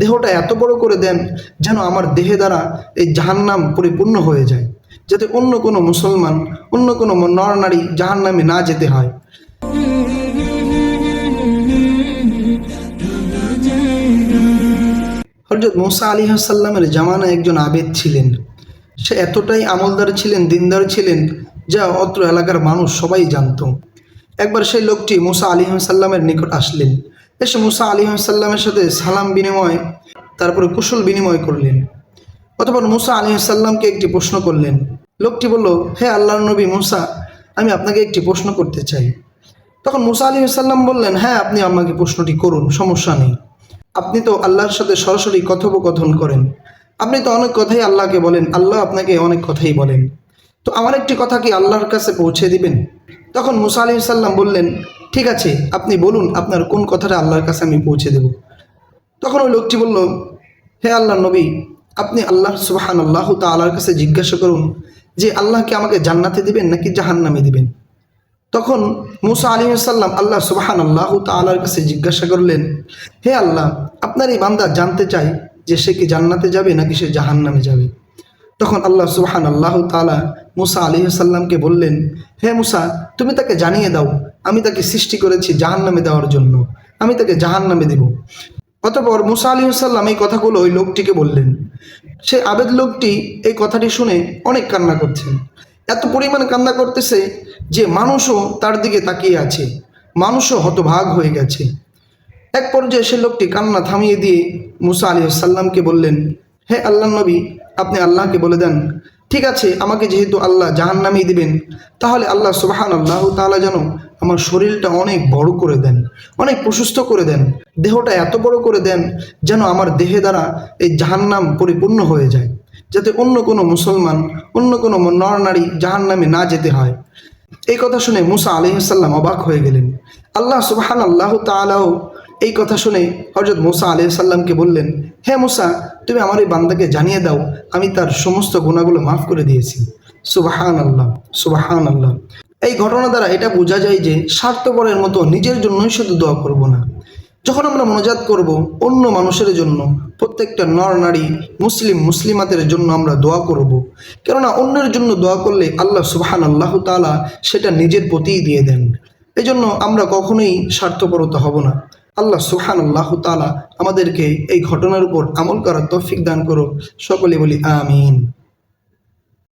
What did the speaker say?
দেহটা এত বড় করে দেন যেন আমার দেহে দ্বারা এই জাহান্নাম পরিপূর্ণ হয়ে যায়, যাতে অন্য কোনো মুসলমান, অন্য কোনো নর নারী জাহান্নামে না যেতে হয়। হজরত মোসা আলী হাসাল্লামের জামানা একজন আবেদ ছিলেন। সে এতটাই আমলদার ছিলেন, দিনদার ছিলেন, যা অত্র এলাকার মানুষ সবাই জানত। একবার সেই লোকটি মুসা আলী সাল্লামের নিকট আসলেন। এসে মুসা আলী সাল্লামের সাথে সালাম বিনিময়, তারপরে কুশল বিনিময় করলেন। অতপর মুসা আলী সাল্লামকে একটি প্রশ্ন করলেন। লোকটি বলল, হে আল্লাহ নবী মুসা, আমি আপনাকে একটি প্রশ্ন করতে চাই। তখন মুসা আলী সাল্লাম বললেন হ্যাঁ আপনি আমাকে প্রশ্নটি করুন, সমস্যা নেই। আপনি তো আল্লাহর সাথে সরাসরি কথোপকথন করেন। আপনি তো অনেক কথাই আল্লাহকে বলেন, আল্লাহ আপনাকে অনেক কথাই বলেন। তো আমার একটি কথা কি আল্লাহর কাছে পৌঁছে দিবেন? তখন মুসা আলি সাল্লাম বললেন ঠিক আছে, আপনি বলুন আপনার কোন কথাটা আল্লাহর কাছে আমি পৌঁছে দেব। তখন ওই লোকটি বলল, হে আল্লাহ নবী, আপনি আল্লাহ সুবাহান আল্লাহ তা আল্লাহর কাছে জিজ্ঞাসা করুন যে আল্লাহকে আমাকে জান্নাতে দিবেন নাকি জাহান্নামে দিবেন? তখন মুসা আলী সাল্লাম আল্লাহ সুবাহান আল্লাহ তালার কাছে জিজ্ঞাসা করলেন, হে আল্লাহ, আপনার এই বান্দা জানতে চাই যে সে কি জান্নাতে যাবে নাকি সে জাহান্নামে যাবে? তখন আল্লাহ সুবাহান আল্লাহ তালা মুসা আলী সাল্লামকে বললেন, হে মুসা, তুমি তাকে জানিয়ে দাও, আমি তাকে সৃষ্টি করেছি জাহান্নামে দেওয়ার জন্য। আমি তাকে জাহান্নামে দেব। অতপর মুসা আলী সাল্লাম এই কথাগুলো ওই লোকটিকে বললেন। সেই আবেদ লোকটি এই কথাটি শুনে অনেক কান্না করছেন এত পরিমাণ কান্না করতেছে যে মানুষও তার দিকে তাকিয়ে আছে, মানুষও হতভাগ হয়ে গেছে। এক পর্যায়ে সে লোকটি কান্না থামিয়ে দিয়ে মুসা আলী সাল্লামকে বললেন হে আল্লাহ নবী, আপনি আল্লাহকে বলে দেন, ঠিক আছে, আমাকে যেহেতু আল্লাহ জাহান নামেই দিবেন, তাহলে আল্লাহ সুবাহান আল্লাহ তাআলা যেন আমার শরীরটা অনেক বড় করে দেন, অনেক প্রশস্ত করে দেন, দেহটা এত বড় করে দেন যেন আমার দেহে দ্বারা এই জাহান্নাম পরিপূর্ণ হয়ে যায়, যাতে অন্য কোনো মুসলমান, অন্য কোনো নর নারী জাহান্নামে না যেতে হয়। এই কথা শুনে মুসা আলহিসাল্লাম অবাক হয়ে গেলেন। আল্লাহ সুবাহান আল্লাহ তালাও এই কথা শুনে হজরত মুসা আলহ সাল্লামকে বললেন, হে মুসা, তুমি আমার এই বান্দাকে জানিয়ে দাও, আমি তার সমস্ত গুণাগুলো মাফ করে দিয়েছি। সুবাহান আল্লাহ সুবাহান আল্লাহ এই ঘটনা দ্বারা এটা বোঝা যায় যে স্বার্থপরের মতো নিজের জন্যই শুধু দোয়া করব না। যখন আমরা মনোজাত করব অন্য মানুষের জন্য, প্রত্যেকটা নর, নারী, মুসলিম, মুসলিমাতের জন্য আমরা দোয়া করব। কেননা অন্যের জন্য দোয়া করলে আল্লাহ সুবাহান আল্লাহ তালা সেটা নিজের প্রতিই দিয়ে দেন। এই জন্য আমরা কখনোই স্বার্থপরতা হব না। আল্লাহ সুহান আল্লাহ তালা আমাদেরকে এই ঘটনার উপর আমল করার তৌফিক দান করো সকলে বলি আমিন।